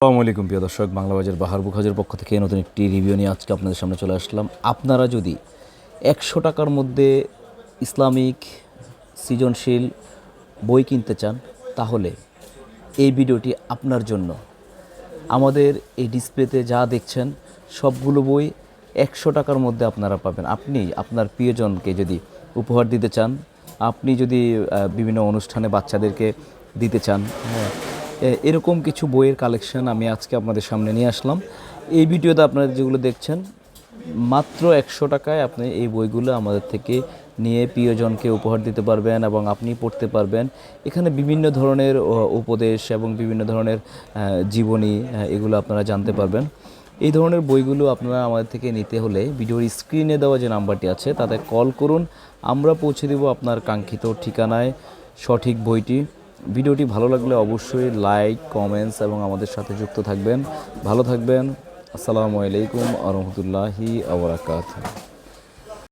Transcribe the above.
আসসালামু আলাইকুম প্রিয় দর্শক, বাংলা বাজার বাহার বুখাজের পক্ষ থেকে নতুন একটি রিভিউ নিয়ে আজকে আপনাদের সামনে চলে আসলাম। আপনারা যদি একশো টাকার মধ্যে ইসলামিক সৃজনশীল বই কিনতে চান, তাহলে এই ভিডিওটি আপনার জন্য। আমাদের এই ডিসপ্লেতে যা দেখছেন, সবগুলো বই একশো টাকার মধ্যে আপনারা পাবেন। আপনি আপনার প্রিয়জনকে যদি উপহার দিতে চান, আপনি যদি বিভিন্ন অনুষ্ঠানে বাচ্চাদেরকে দিতে চান হ্যাঁ এরকম কিছু বইয়ের কালেকশন আমি আজকে আপনাদের সামনে নিয়ে আসলাম। এই ভিডিওতে আপনারা যেগুলো দেখছেন, মাত্র একশো টাকায় আপনি এই বইগুলো আমাদের থেকে নিয়ে প্রিয়জনকে উপহার দিতে পারবেন এবং আপনি পড়তে পারবেন। এখানে বিভিন্ন ধরনের উপদেশ এবং বিভিন্ন ধরনের জীবনী এগুলো আপনারা জানতে পারবেন। এই ধরনের বইগুলো আপনারা আমাদের থেকে নিতে হলে ভিডিওর স্ক্রিনে দেওয়া যে নাম্বারটি আছে, তাতে কল করুন। আমরা পৌঁছে দেব আপনার কাঙ্ক্ষিত ঠিকানায় সঠিক বইটি। ভিডিওটি ভালো লাগলে অবশ্যই লাইক, কমেন্টস এবং আমাদের সাথে যুক্ত থাকবেন। ভালো থাকবেন। আসসালামু আলাইকুম আ রহমতুল্লাহি আবরাকাত